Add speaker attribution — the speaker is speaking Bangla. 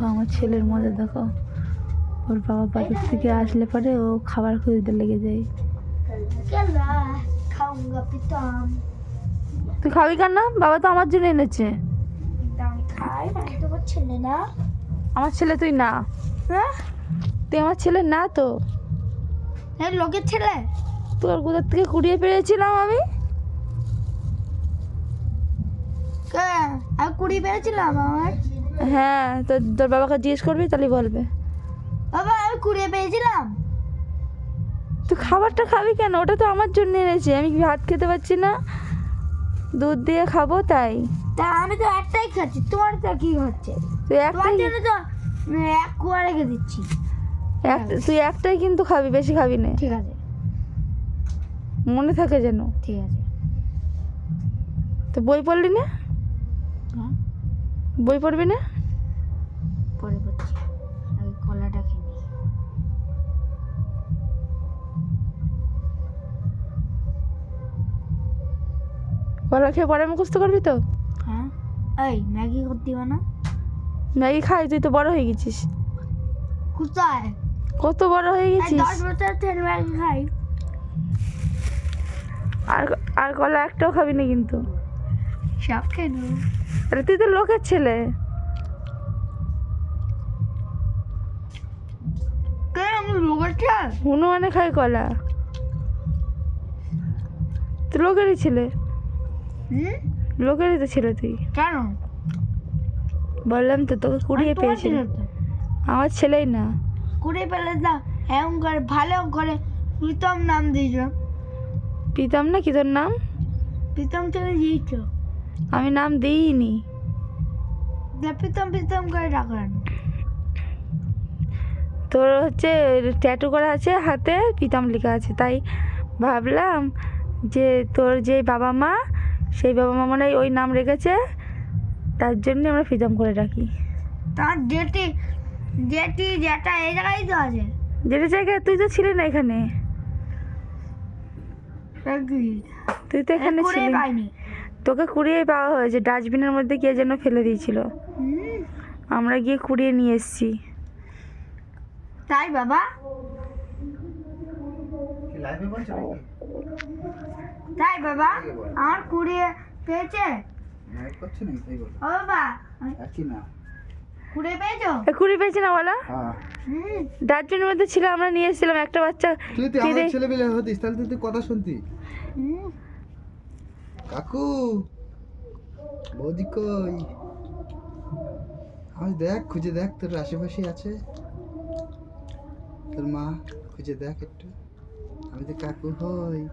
Speaker 1: দেখো আমার ছেলের মজা দেখো। ওর বাবা বাজার থেকে আসলে পরে ও খাবার খুঁজতে লেগে যায়। তুই খাবি কেন? না বাবা তো আমার জন্য এনেছে।
Speaker 2: আমি খাই তোমার ছেলে না।
Speaker 1: আমার ছেলে তুই না।
Speaker 2: হ্যাঁ?
Speaker 1: তুই আমার ছেলে না তো।
Speaker 2: হ্যাঁ লোকের ছেলে?
Speaker 1: তোর কোথার থেকে কুড়িয়ে পেরেছিলাম আমি?
Speaker 2: কে? আমি কুড়ি পেয়েছিলাম আমার?
Speaker 1: হ্যাঁ তোর তোর বাবাকে জিজ্ঞেস করবি তাহলে বলবে।
Speaker 2: বাবা আমি কুড়িয়ে পেয়েছিলাম।
Speaker 1: তুই খাবারটা খাবি কেন? ওটা তো আমার জন্য এনেছে আমি কি ভাত খেতে পারছি না? দুধ দিয়ে খাব তাই।
Speaker 2: তা আমি তো একটাই খাচ্ছি তোমার তো কি হচ্ছে?
Speaker 1: তুই একটাই
Speaker 2: জন্য তো এক কুয়া রেখে দিচ্ছি।
Speaker 1: এক তুই একটাই কিন্তু খাবি বেশি খাবি না।
Speaker 2: ঠিক আছে।
Speaker 1: মনে থাকে যেন।
Speaker 2: ঠিক আছে।
Speaker 1: তো বই পড়লি না?
Speaker 2: হ্যাঁ।
Speaker 1: বই পড়বি না?
Speaker 2: পরে পড়ছি। কলাটা খেয়ে নিই।
Speaker 1: কলা খেয়ে পরে মুখস্থ করবি তো?
Speaker 2: হ্যাঁ। এই ম্যাগি করতে দিবা না?
Speaker 1: ম্যাগি খাই তুই তো বড় হয়ে গেছিস।
Speaker 2: কোথায়?
Speaker 1: কত বড় হয়ে গেছিস?
Speaker 2: দশ বছর থেকে ম্যাগি খাই।
Speaker 1: আর আর কলা একটাও খাবি না কিন্তু।
Speaker 2: খেয়ে নেব
Speaker 1: আরে তুই তো লোকের ছেলে।
Speaker 2: কে আমি রোগের চাল
Speaker 1: হনুমানে খায় কলা। তুই লোকেরই ছেলে।
Speaker 2: হুম?
Speaker 1: লোকেরই তো ছেলে তুই।
Speaker 2: কেন?
Speaker 1: বললাম তো তোকে কুড়িয়ে পেয়েছিল আমার ছেলেই না।
Speaker 2: কুড়িয়ে পেলে না এমন করে ভালো করে প্রীতম নাম দিয়েছ
Speaker 1: প্রীতম না কি তোর নাম?
Speaker 2: প্রীতম তুমি দিয়েছ
Speaker 1: আমি নাম দিইনি।
Speaker 2: প্রীতম প্রীতম করে ডাকলেন
Speaker 1: তোর হচ্ছে ট্যাটু করা আছে হাতে প্রীতম লেখা আছে। তাই ভাবলাম যে তোর যে বাবা মা সেই বাবা মা মানে ওই নাম রেখেছে তার জন্য আমরা প্রীতম করে ডাকি।
Speaker 2: তার জেঠি জেঠি যেটা এই জায়গায় তো আছে।
Speaker 1: যেটা জায়গায় তুই তো ছিলি না এখানে। তুই তো এখানে ছিলি। তোকে কুড়িয়ে পাওয়া হয়েছে। ডাস্টবিনের মধ্যে কে যেন ফেলে দিয়েছিল। আমরা গিয়ে কুড়িয়ে নিয়ে এসেছি।
Speaker 2: তাই বাবা? তাই বাবা? আমার কুড়িয়ে পেয়েছে? ও বাবা। পেয়েছ?
Speaker 1: না বলো?
Speaker 3: হ্যাঁ।
Speaker 1: ডাস্টবিনের মধ্যে ছিল আমরা নিয়ে এসেছিলাম। একটা বাচ্চা
Speaker 3: তুই তো আমার ছেলে পেলে হতিস তাহলে তুই কথা শুনতি। কাকু, বৌদি কই? আমি দেখ, খুঁজে দেখ, তোর আশেপাশে আছে। তোর মা, খুঁজে দেখ একটু। আমি তো কাকু হই।